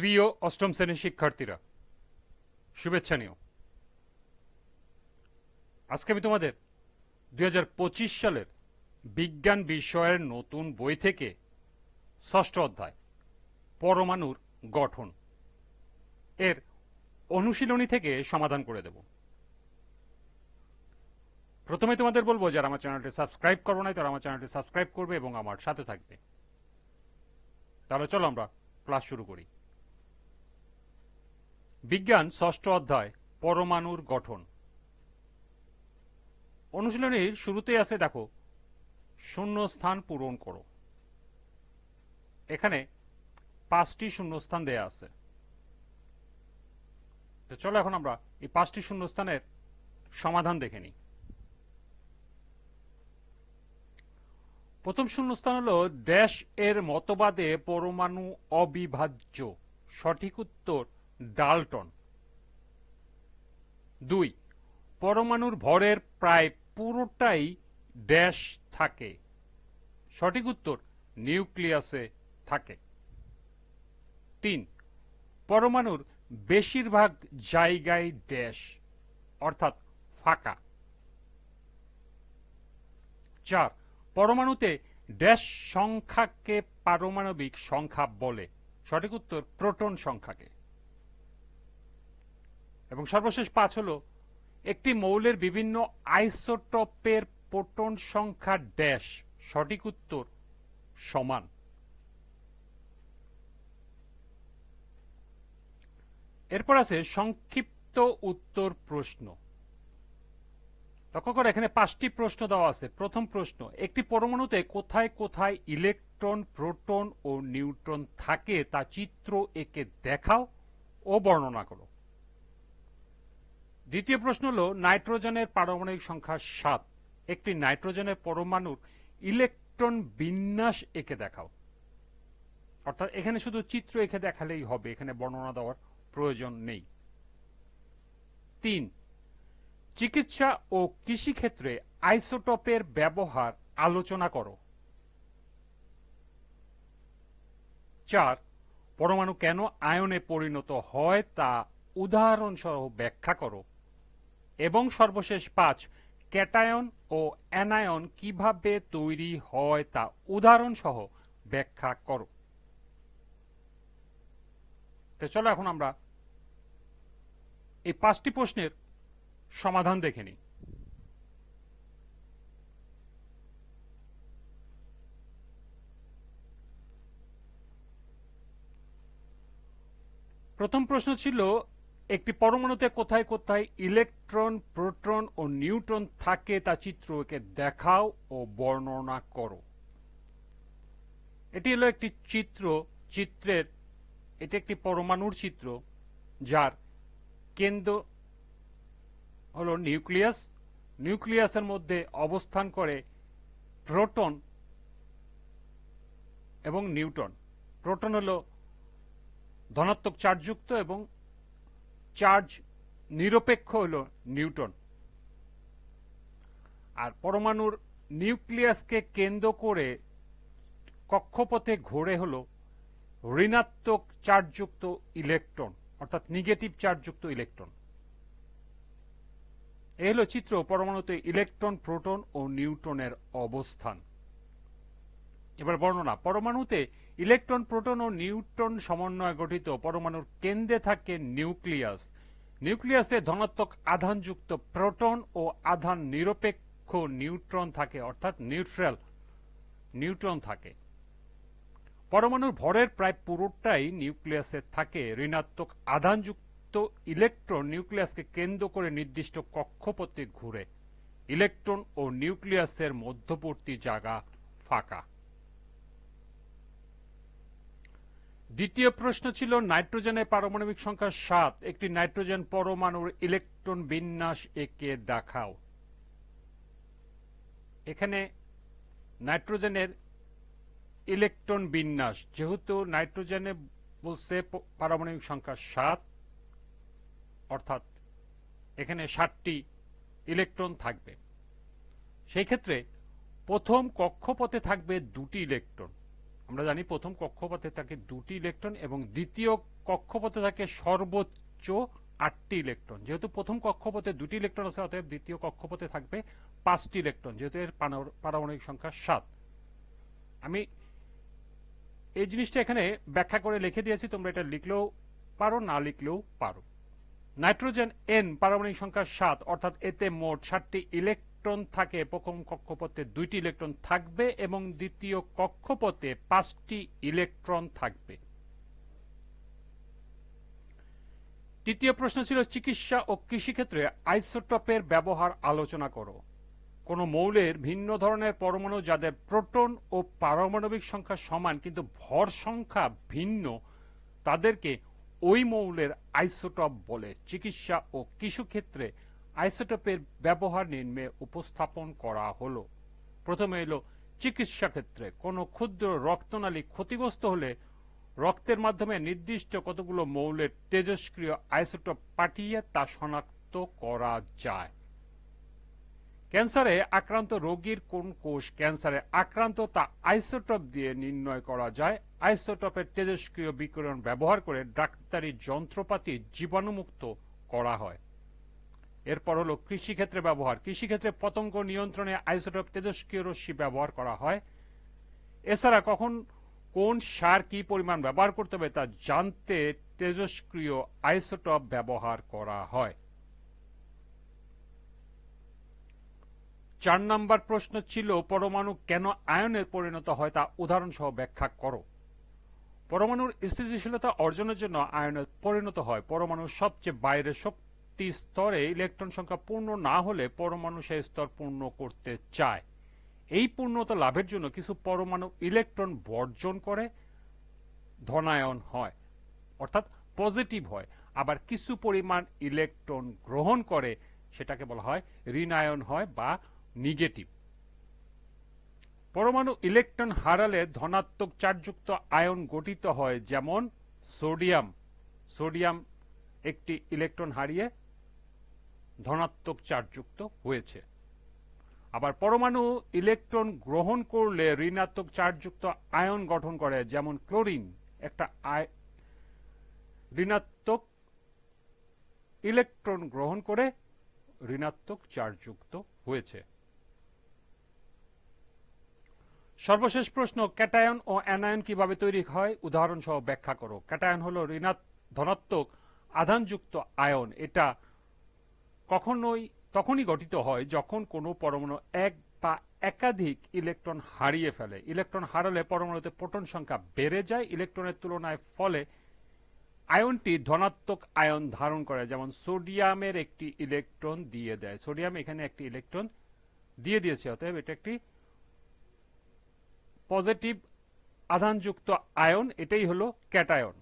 প্রিয় অষ্টম শ্রেণির শিক্ষার্থীরা, শুভেচ্ছা নিও। আজকে আমি তোমাদের দু হাজার পঁচিশ সালের বিজ্ঞান বিষয়ের নতুন বই থেকে ষষ্ঠ অধ্যায়, পরমাণুর গঠন এর অনুশীলনী থেকে সমাধান করে দেব। প্রথমে তোমাদের বলব, যারা আমার চ্যানেলটি সাবস্ক্রাইব করব না তারা আমার চ্যানেলটি সাবস্ক্রাইব করবে এবং আমার সাথে থাকবে। তাহলে চলো আমরা ক্লাস শুরু করি। বিজ্ঞান ষষ্ঠ অধ্যায়, পরমাণুর গঠন। অনুশীলনীর শুরুতে আছে, দেখো শূন্য স্থান পূরণ করো। এখানে পাঁচটি শূন্যস্থান দেয়া আছে। তো চলো এখন আমরা এই পাঁচটি শূন্যস্থানের সমাধান দেখে নিই। প্রথম শূন্যস্থান হলো, দেশ এর মতবাদে পরমাণু অবিভাজ্য। সঠিক উত্তর ডালটন। দুই, পরমাণুর ভরের প্রায় পুরোটাই ড্যাশ থাকে। সঠিক উত্তর, নিউক্লিয়াসে থাকে। তিন, পরমাণুর বেশিরভাগ জায়গায় ড্যাশ, অর্থাৎ ফাঁকা। চার, পরমাণুতে ড্যাশ সংখ্যাকে পারমাণবিক সংখ্যা বলে। সঠিক উত্তর, প্রোটন সংখ্যাকে। এবং সর্বশেষ পাঁচ হলো, একটি মৌলের বিভিন্ন আইসোটপের প্রোটন সংখ্যা ড্যাশ, সঠিক উত্তর সমান। এরপর আছে সংক্ষিপ্ত উত্তর প্রশ্ন। লক্ষ্য করে, এখানে পাঁচটি প্রশ্ন দেওয়া আছে। প্রথম প্রশ্ন, একটি পরমাণুতে কোথায় কোথায় ইলেকট্রন, প্রোটন ও নিউট্রন থাকে তা চিত্র একে দেখাও ও বর্ণনা করো। দ্বিতীয় প্রশ্ন হল, নাইট্রোজেনের পারমাণবিক সংখ্যা সাত। একটি নাইট্রোজেনের পরমাণুর ইলেকট্রন বিন্যাস একে দেখাও। অর্থাৎ এখানে শুধু চিত্র এঁকে দেখালেই হবে, এখানে বর্ণনা দেওয়ার প্রয়োজন নেই। তিন, চিকিৎসা ও কৃষিক্ষেত্রে আইসোটপের ব্যবহার আলোচনা করো। চার, পরমাণু কেন আয়নে পরিণত হয় তা উদাহরণ সহ ব্যাখ্যা করো। এবং সর্বশেষ পাঁচ, ক্যাটায়ন ও অ্যানায়ন কীভাবে তৈরি হয় তা উদাহরণ সহ ব্যাখ্যা করো। চলো এখন আমরা এই পাঁচটি প্রশ্নের সমাধান দেখে নিই। প্রথম প্রশ্ন ছিল একটি পরমাণুতে কোথায় কোথায় ইলেকট্রন, প্রোটন ও নিউট্রন থাকে তা চিত্রকে দেখাও ও বর্ণনা করো। এটি হলো একটি চিত্র, চিত্রের, এটি একটি পরমাণুর চিত্র, যার কেন্দ্র হলো নিউক্লিয়াস। নিউক্লিয়াসের মধ্যে অবস্থান করে প্রোটন এবং নিউট্রন। প্রোটন হলো ধনাত্মক চার্জযুক্ত এবং চার্জ নিরপেক্ষ হল নিউটন। আর পরমাণুর নিউক্লিয়াসকে কেন্দ্র করে কক্ষপথে ঘোরে হল ঋণাত্মক চার্জযুক্ত ইলেকট্রন, অর্থাৎ নেগেটিভ চার্জযুক্ত ইলেকট্রন। এ হলো চিত্র, পরমাণুতে ইলেকট্রন, প্রোটন ও নিউট্রনের অবস্থান। এবার বর্ণনা। পরমাণুতে ইলেকট্রন, প্রোটন ও নিউট্রন সমন্বয়ে গঠিত পরমাণুর কেন্দ্রে থাকে নিউক্লিয়াস। নিউক্লিয়াসে ধনাত্মক আধানযুক্ত প্রোটন ও আধান নিরপেক্ষ নিউট্রন থাকে, অর্থাৎ নিউট্রাল নিউট্রন থাকে। পরমাণুর ভরের প্রায় পুরোটাই নিউক্লিয়াসে থাকে। ঋণাত্মক আধানযুক্ত ইলেকট্রন নিউক্লিয়াসকে কেন্দ্র করে নির্দিষ্ট কক্ষপথে ঘুরে। ইলেকট্রন ও নিউক্লিয়াসের মধ্যবর্তী জায়গা ফাঁকা। দ্বিতীয় প্রশ্ন ছিল, নাইট্রোজেনের পারমাণবিক সংখ্যা সাত। একটি নাইট্রোজেন পরমাণুর ইলেকট্রন বিন্যাস একে দেখাও। এখানে নাইট্রোজেনের ইলেকট্রন বিন্যাস। যেহেতু নাইট্রোজেনে বলছে পারমাণবিক সংখ্যা সাত, অর্থাৎ এখানে ষাটটি ইলেকট্রন থাকবে। সেই ক্ষেত্রে প্রথম কক্ষপথে থাকবে দুটি ইলেকট্রন। আমরা জানি প্রথম কক্ষপথে থাকে দুটি ইলেকট্রন এবং দ্বিতীয় কক্ষপথে থাকে সর্বোচ্চ আটটি ইলেকট্রন। যেহেতু প্রথম কক্ষপথে দুটি ইলেকট্রন আছে, অতএব দ্বিতীয় কক্ষপথে থাকবে পাঁচটি ইলেকট্রন, যেহেতু এর পারমাণবিক- সংখ্যা সাত। আমি এই জিনিসটা এখানে ব্যাখ্যা করে লিখে দিয়েছি, তোমরা এটা লিখলেও পারো, না লিখলেও পারো। নাইট্রোজেন এন পারমাণবিক সংখ্যা সাত, অর্থাৎ এতে মোট ষাটটি ইলেকট্রন থাকে প্রথম কক্ষপথে দুইটি ইলেকট্রন থাকবে এবং দ্বিতীয় কক্ষপথে পাঁচটি ইলেকট্রন থাকবে। তৃতীয় প্রশ্ন ছিল, চিকিৎসা ও কৃষিক্ষেত্রে আইসোটপের ব্যবহার আলোচনা করো। কোন মৌলের ভিন্ন ধরনের পরমাণু যাদের প্রোটন ও পারমাণবিক সংখ্যা সমান কিন্তু ভর সংখ্যা ভিন্ন, তাদেরকে ওই মৌলের আইসোটপ বলে। চিকিৎসা ও কৃষিক্ষেত্রে আইসোটপের ব্যবহার নিম্নে উপস্থাপন করা হলো। প্রথমে এলো চিকিৎসা ক্ষেত্রে। কোনো ক্ষুদ্র রক্তনালী ক্ষতিগ্রস্ত হলে রক্তের মাধ্যমে নির্দিষ্ট কতগুলো মৌলের তেজস্ক্রিয় আইসোটপ পাঠিয়ে তা শনাক্ত করা যায়। ক্যান্সারে আক্রান্ত রোগীর কোন কোষ ক্যান্সারে আক্রান্ত তা আইসোটপ দিয়ে নির্ণয় করা যায়। আইসোটপের তেজস্ক্রিয় বিকিরণ ব্যবহার করে ডাক্তারি যন্ত্রপাতি জীবাণুমুক্ত করা হয়। এরপর হলো কৃষিক্ষেত্রে ব্যবহার। কৃষিক্ষেত্রে পতঙ্গ নিয়ন্ত্রণে আইসোটপ তেজস্ক্রিয় রশ্মি ব্যবহার করা হয়। এছাড়া কখন কোন সার কি পরিমাণ ব্যবহার করতে হবে তা জানতে তেজস্ক্রিয় আইসোটপ ব্যবহার করা হয়। চার নাম্বার প্রশ্ন ছিল, পরমাণু কেন আয়নে পরিণত হয় তা উদাহরণ সহ ব্যাখ্যা করো। পরমাণুর স্থিতিশীলতা অর্জনের জন্য আয়নে পরিণত হয়। পরমাণুর সবচেয়ে বাইরের শক্তি স্তরে ইলেকট্রন সংখ্যা পূর্ণ না হলে পরমাণু সেই স্তর পূর্ণ করতে চায়। এই পূর্ণতা লাভের জন্য কিছু পরমাণু ইলেকট্রন বর্জন করে, ধনায়ন হয়, অর্থাৎ পজিটিভ হয়। আবার কিছু পরিমাণ ইলেকট্রন গ্রহণ করে, সেটাকে বলা হয় ঋণায়ন হয় বা নিগেটিভ। পরমাণু ইলেকট্রন হারালে ধনাত্মক চার্জযুক্ত আয়ন গঠিত হয় যেমন সোডিয়াম। সোডিয়াম একটি ইলেকট্রন হারিয়ে ধনাত্মক চার্জযুক্ত হয়েছে। আবার পরমাণু ইলেকট্রন গ্রহণ করলে ঋণাত্মক চার্জযুক্ত আয়ন গঠন করে, যেমন ক্লোরিন, একটা ঋণাত্মক ইলেকট্রন গ্রহণ করে ঋণাত্মক চার্জযুক্ত হয়েছে। সর্বশেষ প্রশ্ন, ক্যাটায়ন ও অ্যানায়ন কীভাবে তৈরি হয়? উদাহরণ সহ ব্যাখ্যা করো। ক্যাটায়ন হলো ঋণাত ধনাত্মক, আধানযুক্ত আয়ন। এটা কখনোই তখনই গঠিত হয় যখন কোনো পরমাণু এক বা একাধিক ইলেকট্রন হারিয়ে ফেলে। ইলেকট্রন হারালে পরমাণুতে প্রোটন সংখ্যা বেড়ে যায়, ইলেকট্রনের তুলনায় ফলে আয়নটি ধনাত্মক আয়ন ধারণ করে, যেমন সোডিয়ামের একটি ইলেকট্রন দিয়ে দেয়। সোডিয়াম এখানে একটি ইলেকট্রন দিয়ে দিয়েছে, অতএব এটা একটি পজিটিভ আধানযুক্ত আয়ন, এটাই হলো ক্যাটায়ন।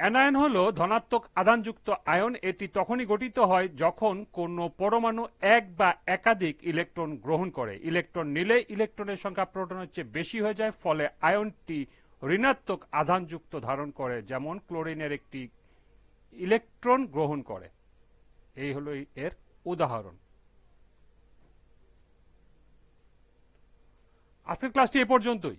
অ্যানায়ন হল ধনাত্মক আধানযুক্ত আয়ন। এটি তখনই গঠিত হয় যখন কোনো পরমাণু এক বা একাধিক ইলেকট্রন গ্রহণ করে। ইলেকট্রন নিলে ইলেকট্রনের সংখ্যা প্রোটনের চেয়ে বেশি হয়ে যায়, ফলে আয়নটি ঋণাত্মক আধানযুক্ত ধারণ করে, যেমন ক্লোরিনের একটি ইলেকট্রন গ্রহণ করে। এই হলো এর উদাহরণ। আজকের ক্লাসটি এ পর্যন্তই।